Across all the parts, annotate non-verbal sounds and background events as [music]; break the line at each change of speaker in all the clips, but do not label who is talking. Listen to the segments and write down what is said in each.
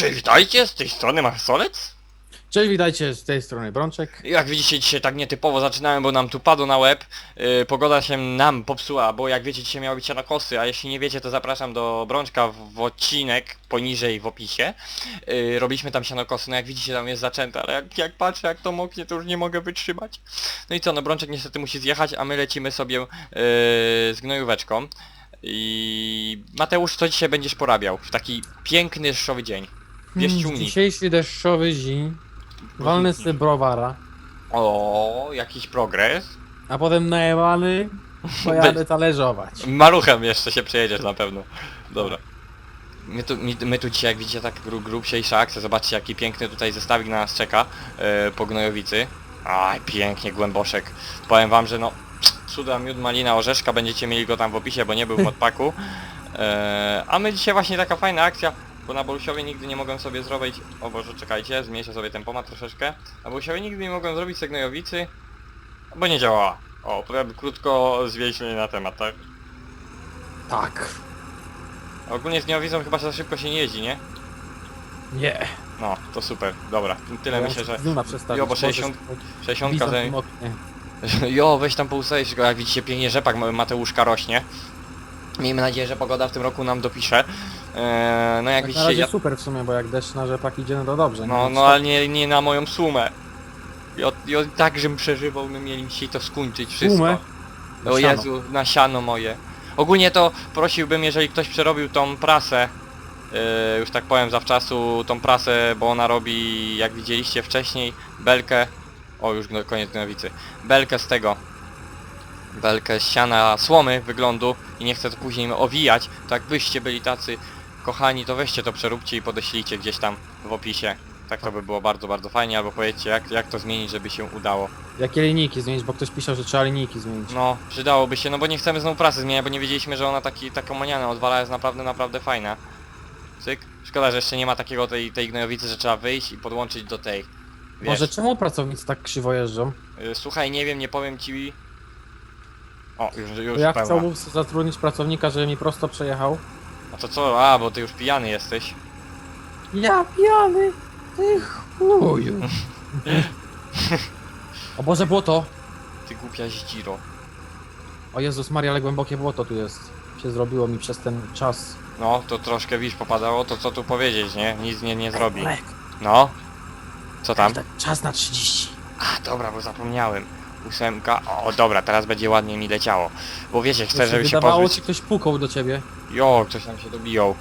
Cześć, witajcie, z tej strony Marsolec.
Cześć, witajcie z tej strony Brączek.
Jak widzicie dzisiaj tak nietypowo zaczynałem, bo nam tu padło na łeb. Yy, pogoda się nam popsuła, bo jak wiecie dzisiaj miało być sianokosy, a jeśli nie wiecie to zapraszam do Brączka w, w odcinek poniżej w opisie. Yy, robiliśmy tam sianokosy, no jak widzicie tam jest zaczęte, ale jak, jak patrzę jak to moknie to już nie mogę wytrzymać. No i co, no Brączek niestety musi zjechać, a my lecimy sobie yy, z gnojóweczką. I Mateusz, co dzisiaj będziesz porabiał w taki piękny, deszczowy dzień? Bierz
Hmm,
ciągnik.
Dzisiejszy deszczowy dzień. Walnę sobie browara.
O, jakiś progres.
A potem najebany pojadę talerzować.
Maluchem jeszcze się przejedziesz na pewno. Dobra. My tu, my, my tu dzisiaj, jak widzicie, tak gru, grubsiejsza akcja. Zobaczcie, jaki piękny tutaj zestawik na nas czeka e, po gnojowicy. Aj, pięknie, głęboszek. Powiem wam, że no, cuda, miód, malina, orzeszka, będziecie mieli go tam w opisie, bo nie był w odpaku. E, a my dzisiaj właśnie taka fajna akcja, bo na Bolusiowie nigdy nie mogłem sobie zrobić... O Boże, czekajcie, zmniejszę sobie tempomat troszeczkę. Na Bolusiowie nigdy nie mogłem zrobić sobie gnojowicy, bo nie działała. O, powiem krótko zwieźle na temat, tak?
Tak.
Ogólnie z niowizą chyba za szybko się nie jeździ, nie?
Nie.
No, to super, dobra. Tyle myślę, że...
Zuma przestawić.
Jo, bo 60 60
Bizon
ze...
moknie.
Jo, weź tam tylko jak widzicie pięknie rzepak Ma- Mateuszka rośnie. Miejmy nadzieję, że pogoda w tym roku nam dopisze. Eee, no jak
Tak na
widzicie,
razie
ja...
super w sumie, bo jak deszcz na rzepak idzie, no to dobrze.
No,
nie?
no ale nie, nie na moją sumę. Jo, jo, tak, żebym przeżywał, my mieli dzisiaj to skończyć wszystko. O
Siano.
Jezu, na siano moje. Ogólnie to prosiłbym, jeżeli ktoś przerobił tą prasę, yy, już tak powiem zawczasu, tą prasę, bo ona robi, jak widzieliście wcześniej, belkę, o już gno- koniec gnowicy, belkę z tego, belkę z siana słomy wyglądu i nie chcę to później owijać, to jakbyście byli tacy kochani, to weźcie to przeróbcie i podeślijcie gdzieś tam w opisie. Tak to by było bardzo, bardzo fajnie, albo powiedzcie jak, jak to zmienić, żeby się udało.
Jakie linijki zmienić, bo ktoś pisał, że trzeba linijki zmienić.
No, przydałoby się, no bo nie chcemy znowu prasy zmieniać, bo nie wiedzieliśmy, że ona taki, taką manianę odwala, jest naprawdę, naprawdę fajna. Cyk. Szkoda, że jeszcze nie ma takiego tej, tej gnojowicy, że trzeba wyjść i podłączyć do tej. Wiesz,
Może czemu pracownicy tak krzywo jeżdżą?
y, słuchaj, nie wiem, nie powiem ci... O, już, już
Bo ja
pełna.
chciałbym zatrudnić pracownika, żeby mi prosto przejechał.
To co? A, bo ty już pijany jesteś.
Ja pijany, ty chuju. [laughs] o Boże, błoto.
Ty głupia zdziro.
O Jezus Maria, ale głębokie błoto tu jest. Się zrobiło mi przez ten czas.
No, to troszkę wisz popadało, to co tu powiedzieć, nie? Nic nie, nie zrobi.
Olek,
No. Co tam?
tak, czas na 30.
A, dobra, bo zapomniałem. Ósemka. O, dobra, teraz będzie ładnie mi leciało. Bo wiecie, chcę, żeby się
wydawało
pozbyć...
ci ktoś pukał do ciebie.
Jo, ktoś nam się dobiją.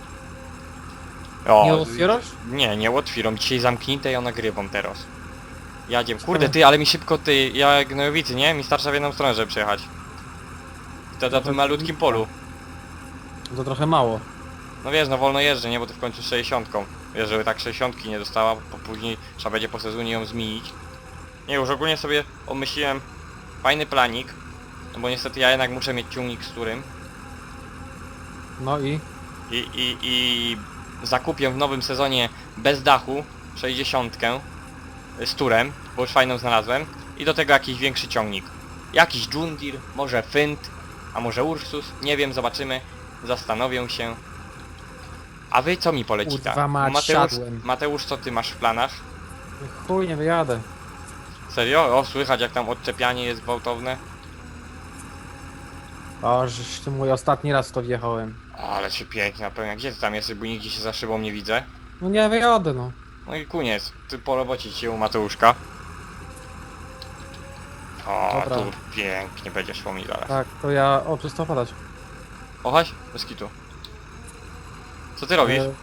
O,
Nie otwierasz?
Nie, nie otwieram. Dzisiaj zamknięte, ja nagrywam teraz. Jadziem. Kurde, ty, ale mi szybko, ty, ja gnojowicy, nie? Mi starsza w jedną stronę, żeby przejechać. To na tym malutkim polu.
To trochę mało.
No wiesz, no wolno jeżdżę, nie? Bo to w końcu 60. Wiesz, żeby tak 60 nie dostała, bo później trzeba będzie po sezonie ją zmienić. Nie, już ogólnie sobie omyśliłem fajny planik. No bo niestety ja jednak muszę mieć ciągnik z którym.
No i?
i, i, i zakupię w nowym sezonie bez dachu 60 z turem, bo już fajną znalazłem i do tego jakiś większy ciągnik. Jakiś Deere, może Fynd, a może Ursus, nie wiem, zobaczymy, zastanowię się. A wy co mi poleci
Kurwa
tak?
mać,
Mateusz,
siadłem.
Mateusz, co ty masz w planach?
Chuj, nie wyjadę.
Serio? O, słychać jak tam odczepianie jest gwałtowne.
O, żeś ty mój ostatni raz w to wjechałem.
Ale się pięknie napełnia. Gdzie ty tam jesteś, bo nigdzie się za szybą nie widzę?
No nie wyjadę, no.
No i koniec. Ty po robocie ci u Mateuszka. O,
Dobra.
tu pięknie będzie szło mi zaraz.
Tak, to ja... O, przestał padać.
O, chodź, bez kitu. Co ty robisz?
E,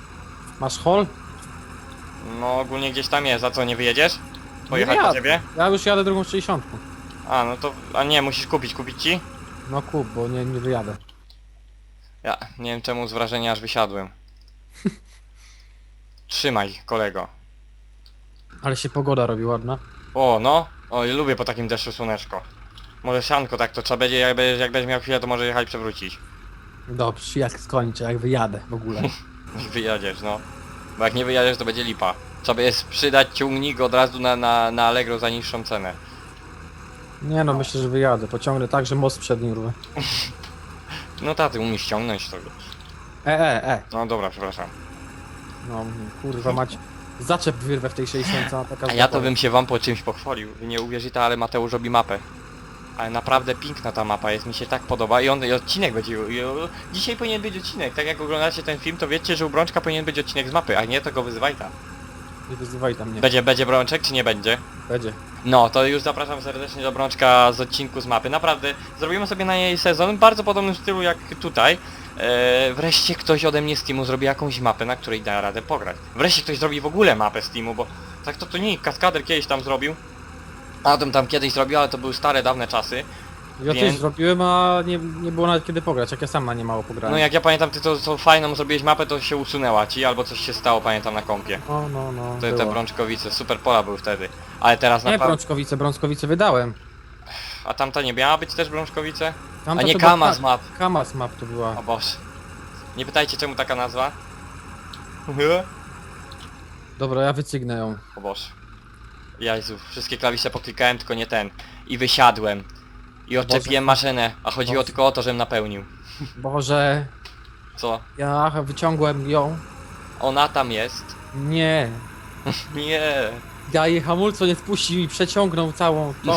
masz hol?
No ogólnie gdzieś tam jest, a co, nie wyjedziesz? Pojechać do
jadę.
ciebie?
Ja już jadę drugą 60.
A, no to, a nie, musisz kupić, kupić ci?
No kup, bo nie, nie wyjadę.
Ja, nie wiem czemu z wrażenia aż wysiadłem. [laughs] Trzymaj, kolego.
Ale się pogoda robi ładna.
O, no. O, ja lubię po takim deszczu słoneczko. Może sianko tak, to trzeba będzie, jak będziesz, jak będziesz miał chwilę, to może jechać przewrócić.
Dobrze, jak skończę, jak wyjadę w ogóle. [laughs]
Wyjadziesz, no. Bo jak nie wyjadziesz, to będzie lipa. Trzeba jest przydać ciągnik od razu na, na, na Allegro za niższą cenę.
Nie no, myślę, że wyjadę. Pociągnę [laughs] tak, że most przedni urwę.
No taty, umiesz ściągnąć to.
E, e, e.
No dobra, przepraszam.
No, kurwa mać. Zaczep wyrwę w tej 60, a taka
A ja to bym się wam po czymś pochwalił. Nie uwierzycie, ale Mateusz robi mapę. Ale naprawdę piękna ta mapa jest, mi się tak podoba i on i odcinek będzie. I, o, dzisiaj powinien być odcinek. Tak jak oglądacie ten film, to wiecie, że u Brączka powinien być odcinek z mapy, a nie tego wyzywaj tam.
Nie wyzywaj tam mnie.
Będzie, będzie Brączek czy nie będzie?
Będzie.
No, to już zapraszam serdecznie do Brączka z odcinku z mapy. Naprawdę, zrobimy sobie na niej sezon w bardzo podobnym stylu jak tutaj. E, wreszcie ktoś ode mnie z Teamu zrobi jakąś mapę, na której da radę pograć. Wreszcie ktoś zrobi w ogóle mapę z Teamu, bo tak to to nie, Kaskader kiedyś tam zrobił. Adam tam kiedyś zrobił, ale to były stare, dawne czasy.
Ja
Więc-
też zrobiłem, a nie, nie było nawet kiedy pograć, jak ja sam na nie mało pograłem.
No jak ja pamiętam, ty to, to fajną zrobiłeś mapę, to się usunęła ci, albo coś się stało, pamiętam, na kompie.
No, no, no.
Te, te
było.
Brączkowice, super pola były wtedy. Ale teraz
Nie
naprawdę...
Brączkowice, Brączkowice wydałem.
A tamta nie miała być też Brączkowice?
Tamta
A nie
to była-
Kamas map.
Kamas map to była.
O Boże. Nie pytajcie czemu taka nazwa. [laughs]
Dobra, ja wycygnę ją.
O Boże. Jezu, wszystkie klawisze poklikałem, tylko nie ten. I wysiadłem. I odczepiłem maszynę, a chodziło
Boże.
tylko o to, żebym napełnił.
Boże,
Co?
ja wyciągłem ją.
Ona tam jest?
Nie. [laughs]
Nie.
Ja jej hamulco nie spuścił i przeciągnął całą tą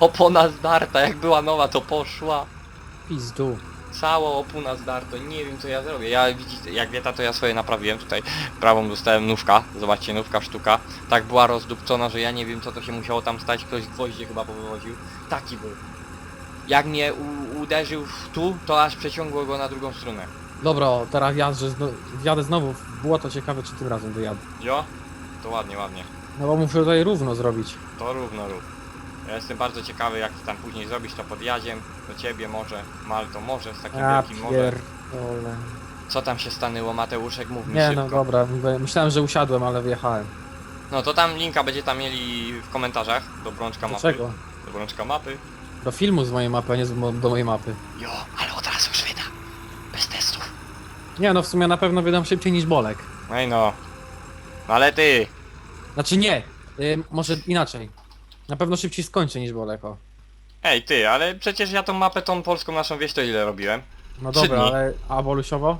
Opona zdarta, jak była nowa to poszła.
pizdu.
Cała opona zdarta, nie wiem co ja zrobię. Ja widzicie, jak wieta to ja swoje naprawiłem tutaj. Prawą dostałem nówka, zobaczcie nówka sztuka. Tak była rozdupcona, że ja nie wiem co to się musiało tam stać. Ktoś gwoździe chyba powywoził. Taki był. Jak mnie u- uderzył w tu, to aż przeciągło go na drugą stronę.
Dobra, teraz jadę, zno, wjadę znowu w błoto, ciekawe czy tym razem wyjadę.
Jo? To ładnie, ładnie.
No bo muszę tutaj równo zrobić.
To równo rób. Ja jestem bardzo ciekawy jak ty tam później zrobisz to pod jadziem. Do ciebie może, Malto może, z takim
Ja
wielkim może.
pierdolę.
Co tam się stanęło Mateuszek? Mów mi
Nie
szybko.
no dobra, mówię- myślałem, że usiadłem, ale wyjechałem.
No to tam linka będzie tam mieli w komentarzach do brączka mapy.
Dlaczego?
Do brączka mapy.
Do filmu z mojej mapy, a nie z, mo- do mojej mapy.
Jo, ale od razu już wyda. Bez testów.
Nie no, w sumie na pewno wydam szybciej niż Bolek.
No i no. No ale ty.
Znaczy nie, y, może inaczej. Na pewno szybciej skończę niż Bolek, o.
Ej ty, ale przecież ja tą mapę tą polską naszą wieś to ile robiłem?
No
Trzy
dobra,
dni.
ale a Bolusiowo?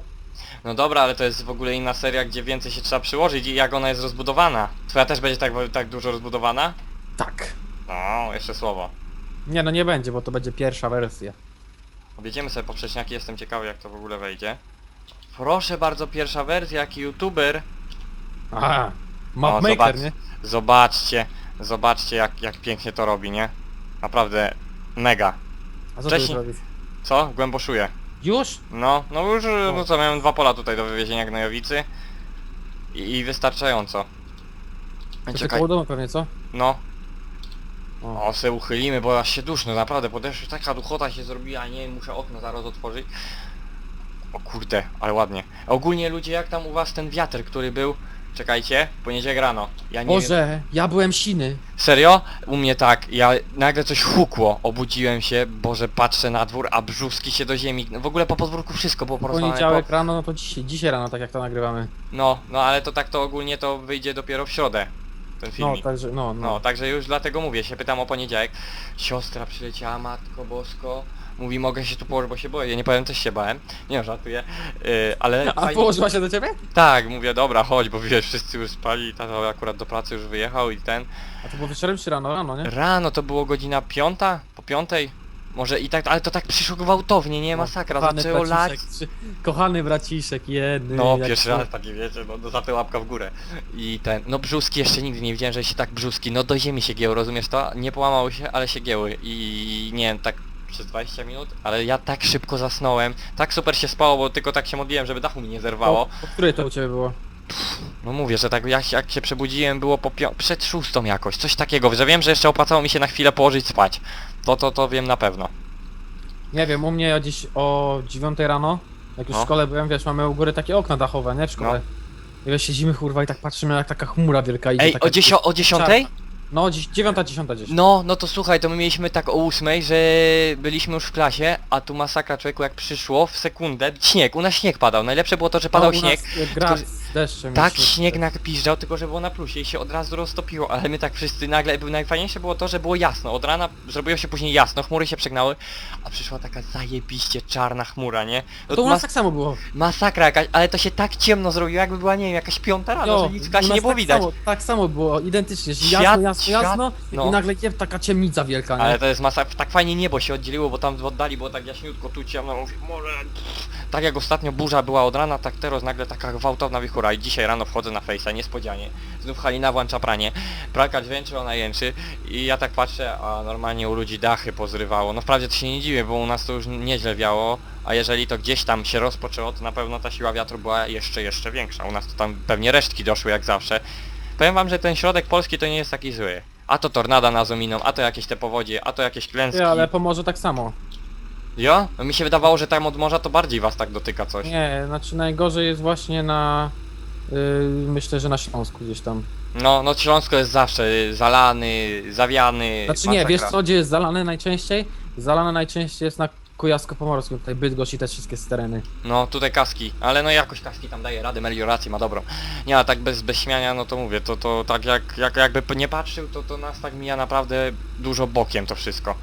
No dobra, ale to jest w ogóle inna seria, gdzie więcej się trzeba przyłożyć i jak ona jest rozbudowana. Twoja też będzie tak, tak dużo rozbudowana?
Tak.
No, jeszcze słowo.
Nie no nie będzie, bo to będzie pierwsza wersja.
Objedziemy sobie poprzeczniaki, jestem ciekawy jak to w ogóle wejdzie. Proszę bardzo, pierwsza wersja, jaki youtuber.
Aha, mapmaker,
zobacz.
nie?
Zobaczcie, zobaczcie jak, jak pięknie to robi, nie? Naprawdę mega.
A co ty
wcześniej-
zrobisz?
Co? Głęboszuję.
Już?
No, no już, no co, miałem dwa pola tutaj do wywiezienia gnojowicy. I, i wystarczająco.
To się
Czekaj,
koło domu pewnie, co?
no,
O.
o se uchylimy, bo aż się duszno, naprawdę, po deszczu taka duchota się zrobiła, nie muszę okno zaraz otworzyć. O kurde, ale ładnie. Ogólnie ludzie, jak tam u was ten wiatr, który był? Czekajcie, poniedziałek rano. Ja nie wiem.
Boże, ja byłem siny.
Serio? U mnie tak, ja nagle coś hukło, obudziłem się, Boże, patrzę na dwór, a brzuski się do ziemi, no w ogóle po podwórku wszystko było porozwalane.
Poniedziałek rano, no to dzisiaj, dzisiaj rano, tak jak to nagrywamy.
No, no ale to tak to ogólnie to wyjdzie dopiero w środę, ten
No,
filmik.
także, no, no.
No, także już dlatego mówię, się pytam o poniedziałek. Siostra przyleciała, matko bosko. Mówi, mogę się tu położyć, bo się boję. Nie powiem, też się bałem. Nie no, żartuję. Yy, ale
A
fajnie-
położyła się do ciebie?
Tak, mówię, dobra, chodź, bo wiesz, wszyscy już spali, tata akurat do pracy już wyjechał i ten.
A to było wieczorem czy rano? Rano, nie?
Rano to było godzina piąta, po piątej. Może i tak, ale to tak przyszło gwałtownie, nie? Masakra,
Kochany
zaczęło lać.
braciszek, Kochany braciszek, jedny.
No,
jak
pierwszy
to-
raz taki wiecie, no to za tę łapka w górę. I ten, no brzuski jeszcze nigdy nie widziałem, że się tak brzuski, no do ziemi się gięły, rozumiesz to? Nie połamały się, ale się gięły i nie wiem, tak przez 20 minut, ale ja tak szybko zasnąłem, tak super się spało, bo tylko tak się modliłem, żeby dachu mi nie zerwało.
O, o której to u ciebie było?
No mówię, że tak jak, jak się przebudziłem było po pią- przed szóstą jakoś, coś takiego, że wiem, że jeszcze opłacało mi się na chwilę położyć spać. To, to, to wiem na pewno.
Nie wiem, u mnie ja dziś o 9 rano, jak już
No.
w szkole byłem, wiesz, mamy u góry takie okna dachowe, nie? W szkole. I wiesz, siedzimy kurwa i tak patrzymy jak taka chmura wielka idzie.
Ej,
taka,
o, dziesio- o dziesiątej?
No, dziś, 9, 10 gdzieś.
No, no to słuchaj, to my mieliśmy tak o ósmej, że byliśmy już w klasie, a tu masakra człowieku jak przyszło w sekundę, śnieg, u nas śnieg padał, najlepsze było to, że padał
No, u
śnieg,
Nas, jak grad,
Tak
śnieg-
śnieg napiżdżał, tylko że było na plusie i się od razu roztopiło, ale my tak wszyscy nagle, był najfajniejsze było to, że było jasno, od rana zrobiło się później jasno, chmury się przegnały, a przyszła taka zajebiście czarna chmura, nie?
To u nas tak samo było.
Masakra jakaś, ale to się tak ciemno zrobiło, jakby była, nie wiem, jakaś piąta rano,
Jo,
że nic w klasie
nas
nie było
tak
widać.
Samo, tak samo było, identycznie, że
Świat-
jasno, jasno,
świat-
jasno
no.
i nagle je, taka ciemnica wielka, nie?
Ale to jest masa, tak fajnie niebo się oddzieliło, bo tam w oddali było tak jaśniutko, tu ciemno, mówię, może... Tak jak ostatnio burza była od rana, tak teraz nagle taka gwałtowna wichura i dzisiaj rano wchodzę na Face'a, niespodzianie. Znów Halina włącza pranie, pralka dźwięczy, ona jęczy i ja tak patrzę, a normalnie u ludzi dachy pozrywało. No wprawdzie to się nie dziwię, bo u nas to już nieźle wiało, a jeżeli to gdzieś tam się rozpoczęło, to na pewno ta siła wiatru była jeszcze, jeszcze większa. U nas to tam pewnie resztki doszły jak zawsze. Powiem wam, że ten środek Polski to nie jest taki zły. A to tornada na Zominą, a to jakieś te powodzie, a to jakieś klęski.
Ty, ale pomorze tak samo.
Jo? No mi się wydawało, że tam od morza to bardziej was tak dotyka coś.
Nie, znaczy najgorzej jest właśnie na... Yy, myślę, że na Śląsku gdzieś tam.
No, no Śląsko jest zawsze zalany, zawiany.
Znaczy nie,
masakra.
wiesz co, gdzie jest zalane najczęściej? Zalane najczęściej jest na Kujawsko-Pomorskim, tutaj Bydgoszcz i te wszystkie tereny.
No tutaj kaski, ale no jakoś kaski tam daje radę, meliorację ma dobrą. Nie, a tak bez, bez śmiania, no to mówię, to, to tak jak, jak jakby nie patrzył, to, to nas tak mija naprawdę dużo bokiem to wszystko.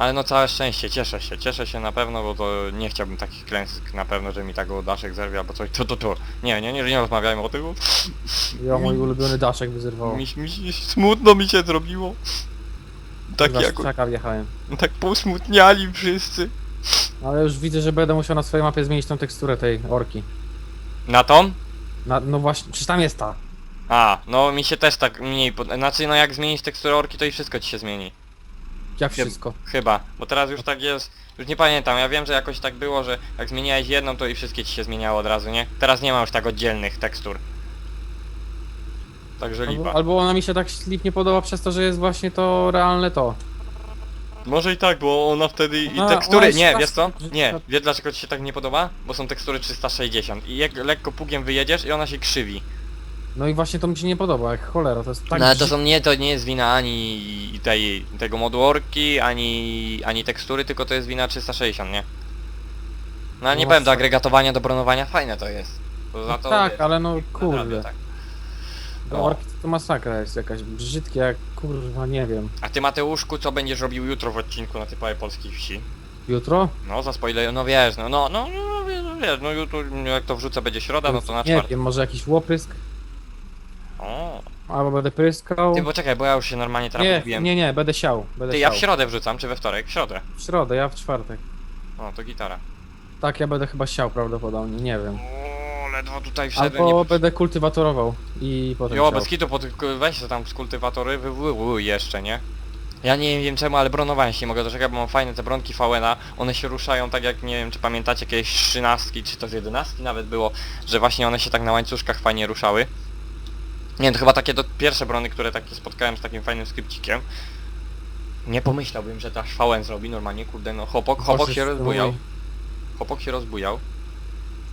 Ale no całe szczęście, cieszę się, cieszę się na pewno, bo to nie chciałbym takich klęsk na pewno, że mi tego daszek zerwie albo coś, to, to, to. Nie, nie, nie, nie rozmawiajmy o tym, bo
Ja mój ulubiony daszek by zerwało.
mi, mi, się- smutno mi się zrobiło. Tak jak,
Szczaka wjechałem.
tak posmutniali wszyscy.
Ale już widzę, że będę musiał na swojej mapie zmienić tą teksturę tej orki.
Na tą?
Na, no właśnie, przecież tam jest ta.
A, no mi się też tak mniej pod... Znaczy no jak zmienisz teksturę orki to i wszystko ci się zmieni.
Jak wszystko.
Chyba, bo teraz już tak jest... Już nie pamiętam, ja wiem, że jakoś tak było, że jak zmieniałeś jedną to i wszystkie ci się zmieniało od razu, nie? Teraz nie ma już tak oddzielnych tekstur. Także
Albo,
lipa.
albo ona mi się tak nie podoba przez to, że jest właśnie to realne to.
Może i tak, bo ona wtedy i
Ona-
tekstury...
jest
Nie,
tak-
wiesz co? Nie, wiesz dlaczego ci się tak nie podoba? Bo są tekstury 360 i jak lekko pługiem wyjedziesz i ona się krzywi.
No i właśnie to mi się nie podoba, jak cholera, to jest tak
no ale to są nie, to nie jest wina ani tej, tego modu orki, ani, ani tekstury, tylko to jest wina 360, nie? No ale nie
No
powiem, do
tak.
agregatowania, do bronowania fajne to jest. To za to,
Tak,
wiesz,
ale no
naprawdę
kurde.
tak.
No.
No.
Orki to masakra jest jakaś brzydkie jak kurwa, nie wiem.
A ty Mateuszku, co będziesz robił jutro w odcinku na typowej polskiej wsi?
Jutro?
No za spoiler, no wiesz, no, no, no, no, wiesz, no, wiesz, no jutro jak to wrzucę będzie środa, no to na
nie
czwartek.
wiem, może jakiś łoprysk?
O,
Albo będę pryskał.
ty poczekaj, bo ja już się normalnie teraz
Nie, nie, nie, będę siał. Będę
Ty, ja
siał.
w środę wrzucam, czy we wtorek? W środę.
W środę, ja w czwartek.
No, to gitara.
Tak, ja będę chyba siał prawdopodobnie, nie wiem.
O, ledwo tutaj wszedłem,
Albo
nie...
będę kultywatorował i potem
Jo,
siał.
bez kitu, pod, weź to tam z kultywatory, wywołuj jeszcze, nie? Ja nie wiem czemu, ale bronowania się nie mogę doczekać, bo mam fajne te bronki VN-a, one się ruszają tak jak, nie wiem czy pamiętacie, jakieś trzynastki, czy to z jedenastki nawet było, że właśnie one się tak na łańcuszkach fajnie ruszały. Nie to chyba takie to pierwsze brony, które takie spotkałem z takim fajnym skrypcikiem. Nie pomyślałbym, że to aż VN zrobi normalnie, kurde no, chopok
Boże,
się rozbujał. Chopok się rozbujał.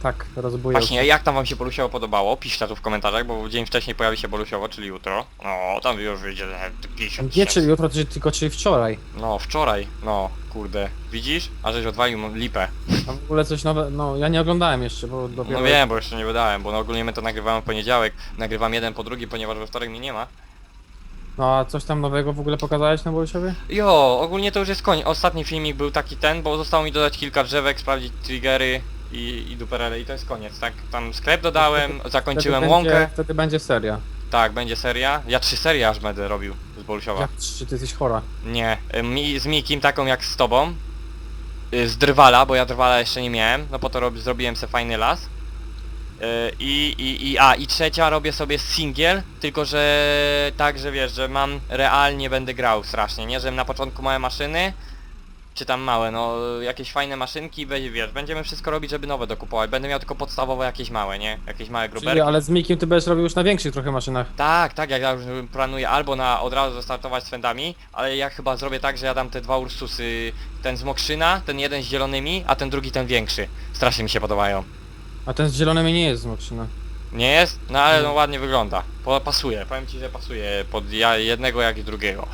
Tak, rozbujał.
Właśnie, jak tam wam się Bolusiowo podobało? Piszcie tu w komentarzach, bo dzień wcześniej pojawi się Bolusiowo, czyli jutro. No, tam już wyjdzie e, 50
Nie, czyli jutro, tylko czyli wczoraj.
No, wczoraj, no, kurde. Widzisz? A żeś odwalił lipę.
A w ogóle coś nowe, no ja nie oglądałem jeszcze, bo dopiero...
No wiem, bo jeszcze nie wydałem, bo no, ogólnie my to nagrywamy w poniedziałek. Nagrywam jeden po drugi, ponieważ we wtorek mnie nie ma.
No a coś tam nowego w ogóle pokazałeś na Bolusiowie?
Jo, ogólnie to już jest koniec. Ostatni filmik był taki ten, bo zostało mi dodać kilka drzewek, sprawdzić triggery i, i duperele i to jest koniec, tak? Tam sklep dodałem, zakończyłem
wtedy
łąkę.
Będzie, wtedy będzie seria.
Tak, będzie seria. Ja trzy serie aż będę robił z Bolusiowa.
Jak czy ty jesteś chora?
Nie, y, mi, z Mikim taką jak z tobą. Y, Z drwala, bo ja drwala jeszcze nie miałem, no po to rob, zrobiłem sobie fajny las. Y, I, i, i, a, i trzecia robię sobie singiel, tylko że tak, że wiesz, że mam, realnie będę grał strasznie, nie? Że na początku małe maszyny, czy tam małe, no jakieś fajne maszynki, wiesz, będziemy wszystko robić, żeby nowe dokupować. Będę miał tylko podstawowe jakieś małe, nie? Jakieś małe
Czyli,
gruberki.
ale z Mikiem ty będziesz robił już na większych trochę maszynach.
Tak, tak, jak ja już planuję albo na od razu startować z fendami, ale ja chyba zrobię tak, że ja dam te dwa Ursusy, ten z Mokrzyna, ten jeden z zielonymi, a ten drugi ten większy. Strasznie mi się podobają.
A ten z zielonymi nie jest z maszyna.
Nie jest? No ale no
Nie.
ładnie wygląda. Po, pasuje, powiem ci, że pasuje pod ja, jednego jak i drugiego.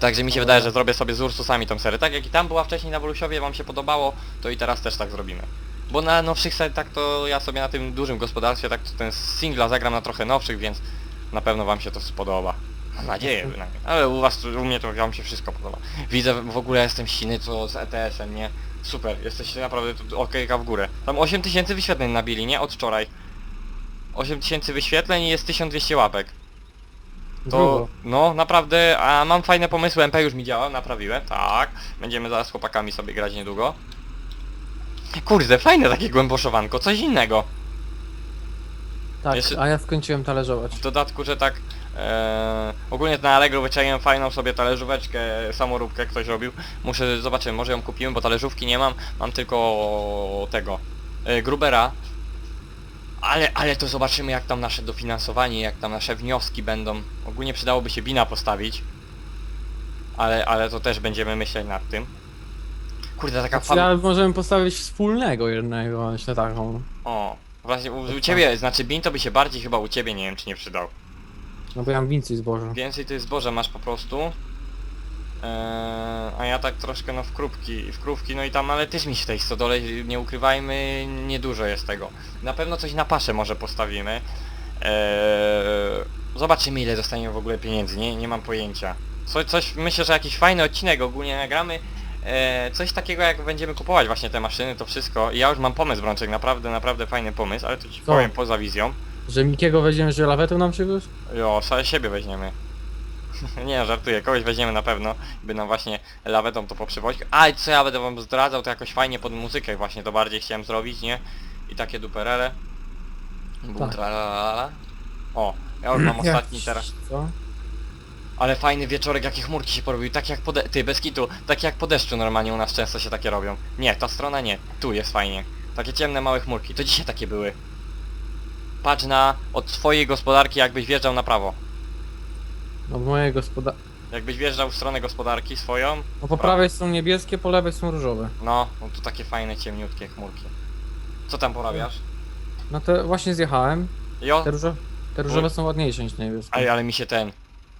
Także mi się wydaje, że zrobię sobie z Ursusami tą serię. Tak jak i tam była wcześniej na Wolusiowie, wam się podobało, to i teraz też tak zrobimy. Bo na nowszych setach to ja sobie na tym dużym gospodarstwie tak ten singla zagram na trochę nowszych, więc na pewno wam się to spodoba. Mam nadzieję [laughs] bynajmniej. Ale u was, u mnie to wam się wszystko podoba. Widzę, w ogóle jestem siny co z ETS-em, nie? Super, jesteście naprawdę tu okejka w górę. Tam 8000 wyświetleń nabili, nie? Od wczoraj. 8000 wyświetleń i jest 1200 łapek. To,
Grubo.
no naprawdę, a mam fajne pomysły, MP już mi działa, naprawiłem, tak. Będziemy zaraz z chłopakami sobie grać niedługo. Kurde, fajne takie głęboszowanko, coś innego.
Tak,
Jeszcze-
a ja skończyłem talerzować.
W dodatku, że tak e, ogólnie na Allegro wyczaiłem fajną sobie talerzóweczkę, samoróbkę ktoś robił. Muszę zobaczyć, może ją kupimy, bo talerzówki nie mam, mam tylko tego e, Grubera. Ale, ale to zobaczymy jak tam nasze dofinansowanie, jak tam nasze wnioski będą. Ogólnie przydałoby się bina postawić. Ale, ale to też będziemy myśleć nad tym. Kurde, taka
Znaczy, ale możemy postawić wspólnego jednego, myślę taką.
O, właśnie u, u ciebie, znaczy bin to by się bardziej chyba u ciebie, nie wiem czy nie przydał.
No bo ja mam więcej zboża.
Więcej ty zboża masz po prostu. Eee, a ja tak troszkę no w krupki, w krówki, no i tam, ale też mi się tej stodole, nie ukrywajmy, niedużo jest tego. Na pewno coś na paszę może postawimy. Eee, zobaczymy ile dostaniemy w ogóle pieniędzy, nie, nie mam pojęcia. Co, coś, myślę, że jakiś fajny odcinek ogólnie nagramy. Eee, coś takiego jak będziemy kupować właśnie te maszyny, to wszystko. I ja już mam pomysł, Brączek, naprawdę, naprawdę fajny pomysł, ale to ci
Co?
powiem poza wizją.
Że Mikiego weźmiemy, że lawetę nam przywiózł?
Jo, same siebie weźmiemy. [laughs] nie, żartuję, kogoś weźmiemy na pewno, by nam właśnie lawetą to poprzywozić. A i co ja będę wam zdradzał, to jakoś fajnie pod muzykę właśnie to bardziej chciałem zrobić, nie? I takie duperele.
Tak.
O, ja już mam [clears throat] ostatni teraz.
Co?
Ale fajny wieczorek, jakie chmurki się porobiły, tak jak po de- Ty, bez kitu, tak jak po deszczu normalnie u nas często się takie robią. Nie, ta strona nie, tu jest fajnie. Takie ciemne małe chmurki, to dzisiaj takie były. Patrz na od swojej gospodarki, jakbyś wjeżdżał na prawo.
No moje gospoda...
Jakbyś wjeżdżał w stronę gospodarki swoją,
No po prawej są niebieskie, po lewej są różowe.
no, no to takie fajne, ciemniutkie chmurki. Co tam porabiasz?
No to właśnie zjechałem.
Jo?
Te, różo... Te różowe są ładniejsze niż niebieskie.
Ej, ale mi się ten...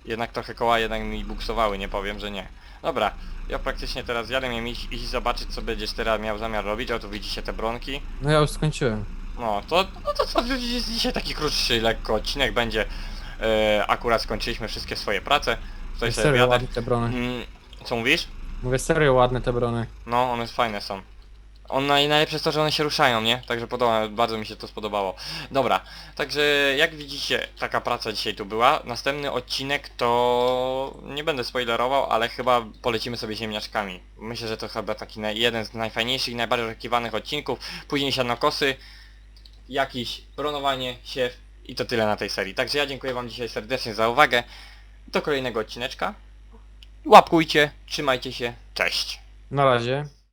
Jednak trochę koła jednak mi buksowały, nie powiem, że nie. Dobra, ja praktycznie teraz jadę, miałem iść, iść zobaczyć co będziesz teraz miał zamiar robić, o tu widzicie te bronki.
No ja już skończyłem.
No, to, no to co, jest dzisiaj taki krótszy lekko odcinek będzie. E, akurat skończyliśmy wszystkie swoje prace. Tutaj sobie
Serio
jadę.
ładne te brony.
Mm, co mówisz?
Mówię serio ładne te brony.
No, one fajne są. On naj, najlepsze jest to, że one się ruszają, nie? Także podoba, bardzo mi się to spodobało. Dobra, także jak widzicie, taka praca dzisiaj tu była. Następny odcinek to nie będę spoilerował, ale chyba polecimy sobie ziemniaczkami. Myślę, że to chyba taki naj, jeden z najfajniejszych i najbardziej oczekiwanych odcinków. Później sianokosy, jakiś bronowanie, siew i to tyle na tej serii. Także ja dziękuję wam dzisiaj serdecznie za uwagę. Do kolejnego odcineczka. Łapkujcie, trzymajcie się, cześć.
Na razie.